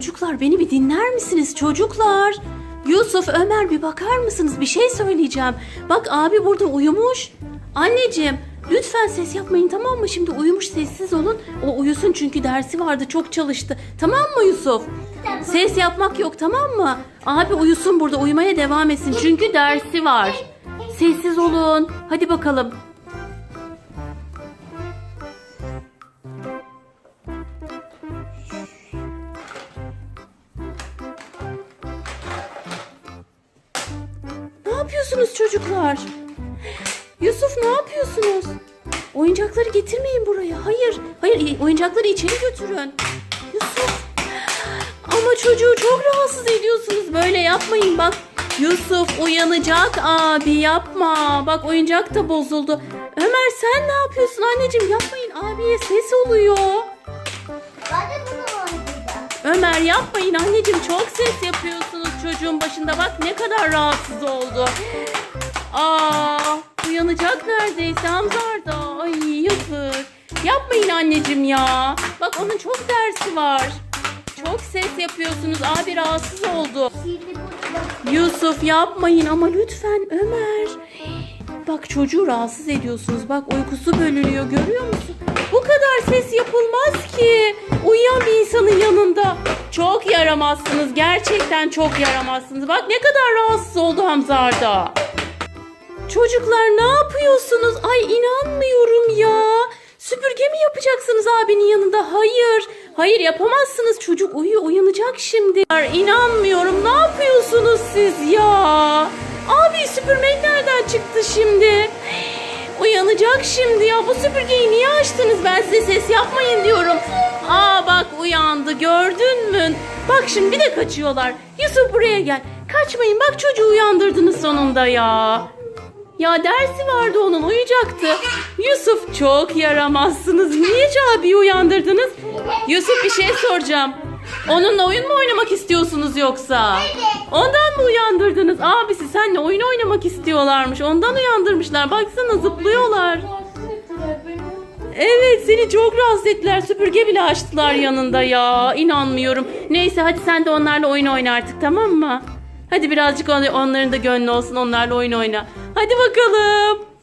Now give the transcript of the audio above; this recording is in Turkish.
Çocuklar beni bir dinler misiniz çocuklar? Yusuf, Ömer bir bakar mısınız? Bir şey söyleyeceğim. Bak abi burada uyumuş. Anneciğim lütfen ses yapmayın tamam mı? Şimdi uyumuş sessiz olun. O uyusun çünkü dersi vardı çok çalıştı. Tamam mı Yusuf? Ses yapmak yok tamam mı? Abi uyusun burada uyumaya devam etsin çünkü dersi var. Sessiz olun. Hadi bakalım. Ne yapıyorsunuz çocuklar? Yusuf ne yapıyorsunuz? Oyuncakları getirmeyin buraya. Hayır, hayır oyuncakları içeri götürün. Yusuf. Ama çocuğu çok rahatsız ediyorsunuz. Böyle yapmayın bak. Yusuf uyanacak abi yapma. Bak oyuncak da bozuldu. Ömer sen ne yapıyorsun anneciğim? Yapmayın abiye ses oluyor. Ben de bunu. Ömer yapmayın anneciğim çok ses yapıyorsunuz çocuğun başında bak ne kadar rahatsız oldu. Aa uyanacak neredeyse Hamzar da. Ay yazık. Yapmayın anneciğim ya. Bak onun çok dersi var. Çok ses yapıyorsunuz. Abi rahatsız oldu. Yusuf yapmayın ama lütfen Ömer. Bak çocuğu rahatsız ediyorsunuz. Bak uykusu bölünüyor görüyor musun? Bu kadar ses yapılmaz ki. Uyuyan bir insanın yanında. Çok yaramazsınız. Gerçekten çok yaramazsınız. Bak ne kadar rahatsız oldu Hamza Arda. Çocuklar ne yapıyorsunuz? Ay inanmıyorum ya. Süpürge mi yapacaksınız abinin yanında? Hayır. Hayır yapamazsınız. Çocuk uyuyor uyanacak şimdi. İnanmıyorum. Ne yapıyorsunuz siz ya? Çıktı şimdi? Uyanacak şimdi ya. Bu süpürgeyi niye açtınız? Ben size ses yapmayın diyorum. Aa bak uyandı gördün mü? Bak şimdi bir de kaçıyorlar. Yusuf buraya gel. Kaçmayın bak çocuğu uyandırdınız sonunda ya. Ya dersi vardı onun uyuyacaktı. Yusuf çok yaramazsınız. Niye abiyi uyandırdınız? Yusuf bir şey soracağım. Onunla oyun mu oynamak istiyorsunuz yoksa? Ondan mı uyandırdınız? Abisi senle oyun oynamak istiyorlarmış. Ondan uyandırmışlar. Baksana zıplıyorlar. Evet seni çok rahatsız ettiler. Süpürge bile açtılar yanında ya. İnanmıyorum. Neyse hadi sen de onlarla oyun oyna artık tamam mı? Hadi birazcık on- onların da gönlü olsun onlarla oyun oyna. Hadi bakalım.